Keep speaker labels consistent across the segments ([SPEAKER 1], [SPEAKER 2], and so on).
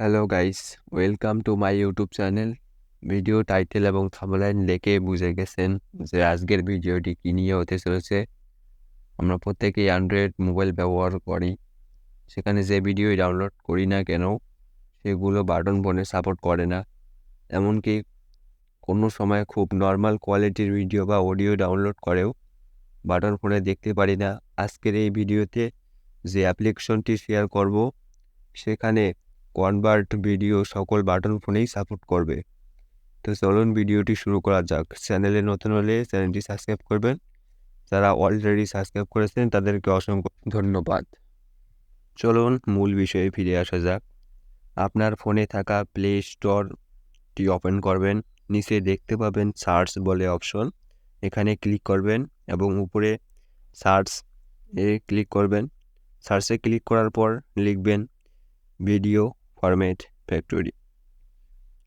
[SPEAKER 1] Hello guys welcome to my YouTube channel video title এবং thumbnail দেখে বুঝে গেছেন যে আজকের ভিডিওটি কী নিয়ে হতে চলেছে। আমরা প্রত্যেকেই অ্যান্ড্রয়েড মোবাইল ব্যবহার করি। সেখানে যে ভিডিও ডাউনলোড করি না কেন, সেগুলো বাটন ফোনে সাপোর্ট করে না। এমনকি কোনো সময় খুব নর্মাল কোয়ালিটির ভিডিও বা অডিও ডাউনলোড করেও বাটন ফোনে দেখতে পারি না। আজকের এই ভিডিওতে যে অ্যাপ্লিকেশনটি শেয়ার করব, সেখানে কনভার্ট ভিডিও সকল বাটন ফোনেই সাপোর্ট করবে। তো চলুন ভিডিওটি শুরু করা যাক। চ্যানেলে নতুন হলে চ্যানেলটি সাবস্ক্রাইব করবেন। যারা অলরেডি সাবস্ক্রাইব করেছেন, তাদেরকে অসংখ্য ধন্যবাদ। চলুন মূল বিষয়ে ফিরে আসা যাক। আপনার ফোনে থাকা প্লে স্টোরটি ওপেন করবেন। নিচে দেখতে পাবেন সার্চ বলে অপশন এখানে ক্লিক করবেন এবং উপরে সার্চ এ ক্লিক করবেন। সার্চে ক্লিক করার পর লিখবেন ভিডিও ফরম্যাট ফ্যাক্টরি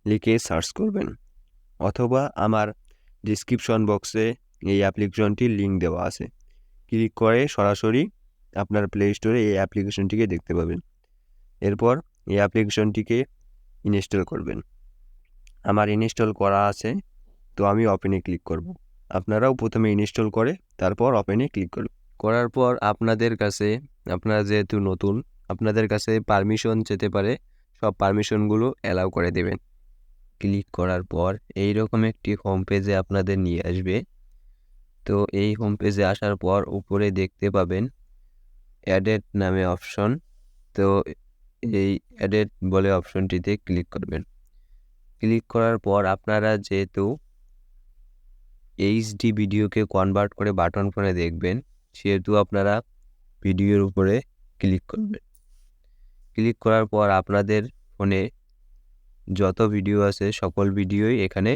[SPEAKER 1] লিখে সার্চ করবেন, অথবা আমার ডিসক্রিপশন বক্সে এই অ্যাপ্লিকেশনটির লিঙ্ক দেওয়া আছে। ক্লিক করে সরাসরি আপনার প্লে স্টোরে এই অ্যাপ্লিকেশনটিকে দেখতে পাবেন। এরপর এই অ্যাপ্লিকেশনটিকে ইনস্টল করবেন। আমার ইনস্টল করা আছে, তো আমি ওপেনে ক্লিক করব। আপনারাও প্রথমে ইনস্টল করে, তারপর ওপেনে ক্লিক করবেন করার পর আপনাদের কাছে, আপনারা যেহেতু নতুন, আপনাদের কাছে পারমিশন যেতে পারে সব পারমিশনগুলো অ্যালাউ করে দেবেন। ক্লিক করার পর এই রকম একটি হোম পেজে আপনাদের নিয়ে আসবে। তো এই হোম পেজে আসার পর উপরে দেখতে পাবেন অ্যাডেড নামে অপশন তো এই অ্যাডেড বলে অপশনটিতে ক্লিক করবেন। ক্লিক করার পর আপনারা যেহেতু এইচডি ভিডিওকে কনভার্ট করে বাটন ফোনে দেখবেন, সেহেতু আপনারা ভিডিওর উপরে ক্লিক করবেন। ক্লিক করার পর আপনাদের ফোনে যত ভিডিও আছে সকল ভিডিওই এখানে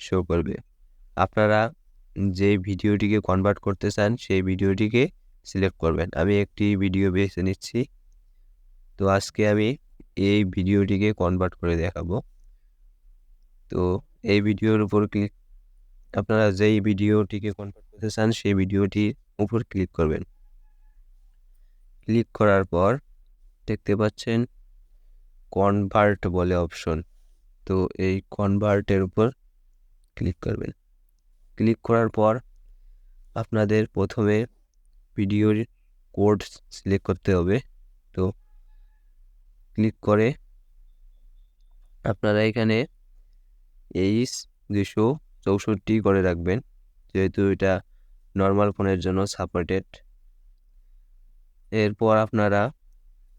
[SPEAKER 1] শো করবে। আপনারা যে ভিডিওটিকে কনভার্ট করতে চান সেই ভিডিওটিকে সিলেক্ট করবেন। আমি একটি ভিডিও বেছে নিচ্ছি। তো আজকে আমি এই ভিডিওটিকে কনভার্ট করে দেখাবো। তো এই ভিডিওর উপর ক্লিক আপনারা যেই ভিডিওটিকে কনভার্ট করতে চান সেই ভিডিওটির উপর ক্লিক করবেন। ক্লিক করার পর দেখতে পাচ্ছেন কনভার্ট বলে অপশন তো এই কনভার্টের উপর ক্লিক করবেন। ক্লিক করার পর আপনাদের প্রথমে ভিডিওর কোড সিলেক্ট করতে হবে। তো ক্লিক করে আপনারা এখানে এইচ দুশো চৌষট্টি করে রাখবেন। যেহেতু এটা নর্মাল ফোনের জন্য সাপোর্টেড এরপর আপনারা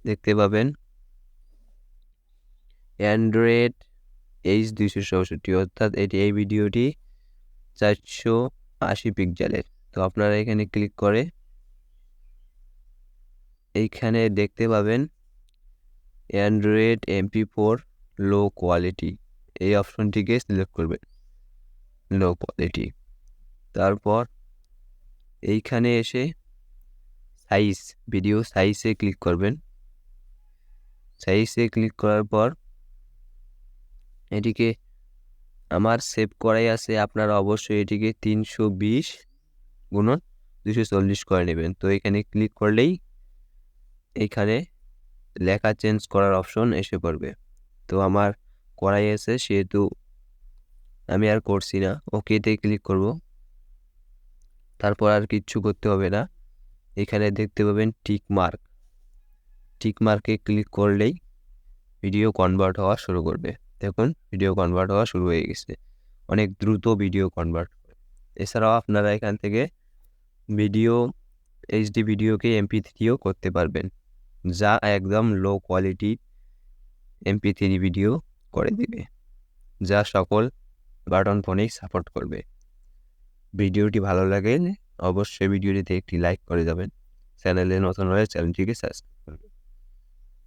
[SPEAKER 1] দেখতে পাবেন। অ্যান্ড্রয়েড এইচ দুইশো চৌষট্টি, অর্থাৎ এটি এই ভিডিওটি চারশো আশি পিকজেলের তো আপনারা এখানে ক্লিক করে এইখানে দেখতে পাবেন Android MP four low quality এই অপশনটিকে সিলেক্ট করবেন লো কোয়ালিটি তারপর এইখানে এসে সাইজ ভিডিও সাইজে ক্লিক করবেন। সাইজে ক্লিক করার পর এটিকে আমার সেভ করাই আছে, আপনারা অবশ্যই এটিকে তিনশো বিশ গুণন দুশো চল্লিশ করে নেবেন। তো এখানে ক্লিক করলেই এখানে লেখা চেঞ্জ করার অপশন এসে পড়বে। তো আমার করাই আছে, সেহেতু আমি আর করছি না। ওকেতে ক্লিক করব। তারপর আর কিচ্ছু করতে হবে না। এখানে দেখতে পাবেন টিক মার্ক টিক মার্কে ক্লিক করলেই ভিডিও কনভার্ট হওয়া শুরু করবে। দেখুন ভিডিও কনভার্ট হওয়া শুরু হয়ে গেছে। অনেক দ্রুত ভিডিও কনভার্ট এছাড়াও আপনারা এখান থেকে ভিডিও এইচডি ভিডিওকে এমপি থ্রিও করতে পারবেন। যা একদম low quality MP three video করে দিবে। যা সকল বাটন ফোনেই সাপোর্ট করবে। ভিডিওটি ভালো লাগে অবশ্যই ভিডিওটিতে একটি লাইক করে যাবেন। চ্যানেলে নতুন হলে চ্যানেলটিকে সাবস্ক্রাইব করবেন।